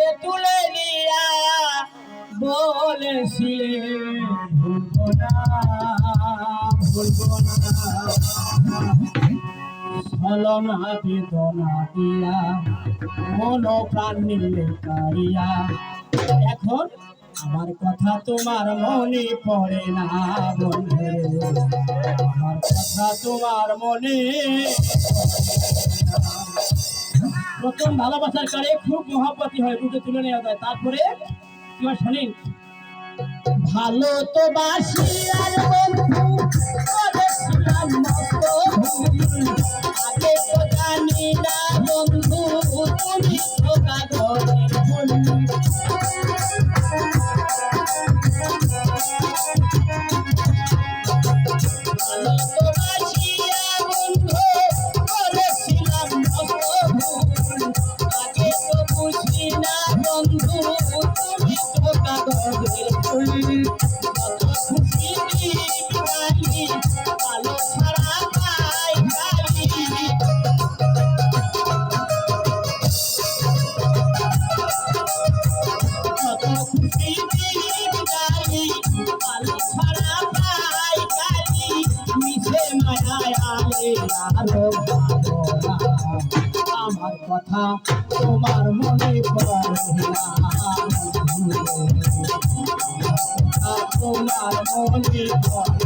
হাতে তুলে নিয়া বলেছিলে, ভুলবো না ভুলবো না। ছলনা বেদনা দিয়া মন প্রাণ নিলে কারিয়া। এখন আমার কথা তোমার মনে পড়ে না বন্ধু। আমার কথা তোমার মনে প্রথম ভালোবাসার কারে খুব মহাপতি হয়, দুটো তুলে নেওয়া যায়। তারপরে তোমার শোনেন ভালো তো বাসি আর বন্ধু আমার কথা তোমার মনে তোমার মনে পড়ে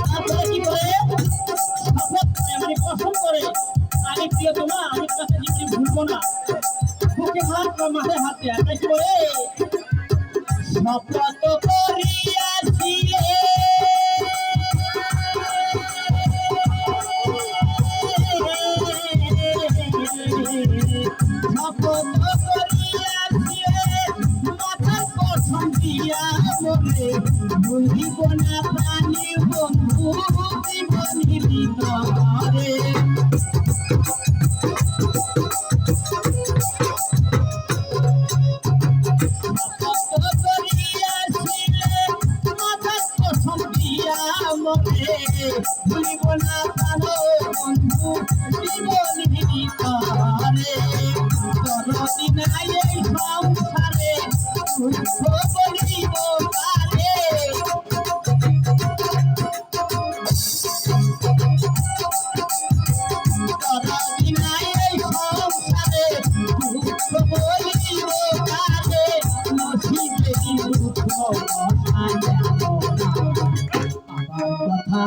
তারপরে কি করে মানে কসম করে আমি প্রিয় তোমা আমি কাছে জীবনে ভুলবো না বুকে হাত বা মাথায় হাত দেয়া তাই করে শপথ করিয়াছিলে শপথ মনে ভুলিব না প্রাণী বন্ধু জীবনী ভিতরে ভুলিব না প্রাণ বন্ধু জীবনী ভিতরে কোনদিন এই সংসারে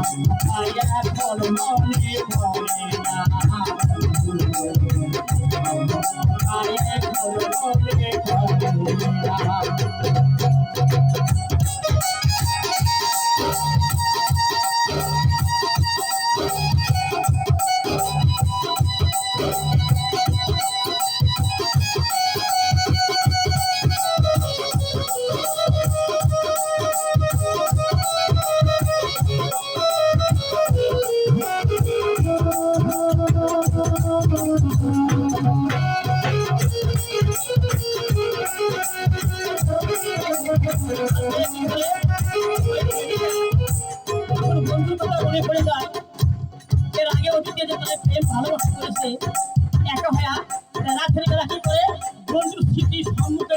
তোমার মনে পড়ে না কথা তোমার মনে পড়ে না ভালোবাসিয়া অতীতে যে তাদের প্রেম ভালোবাসা করেছে, একা হয়া রাত্রি বেলা কি করে বন্ধুর স্মৃতি সম্মুখে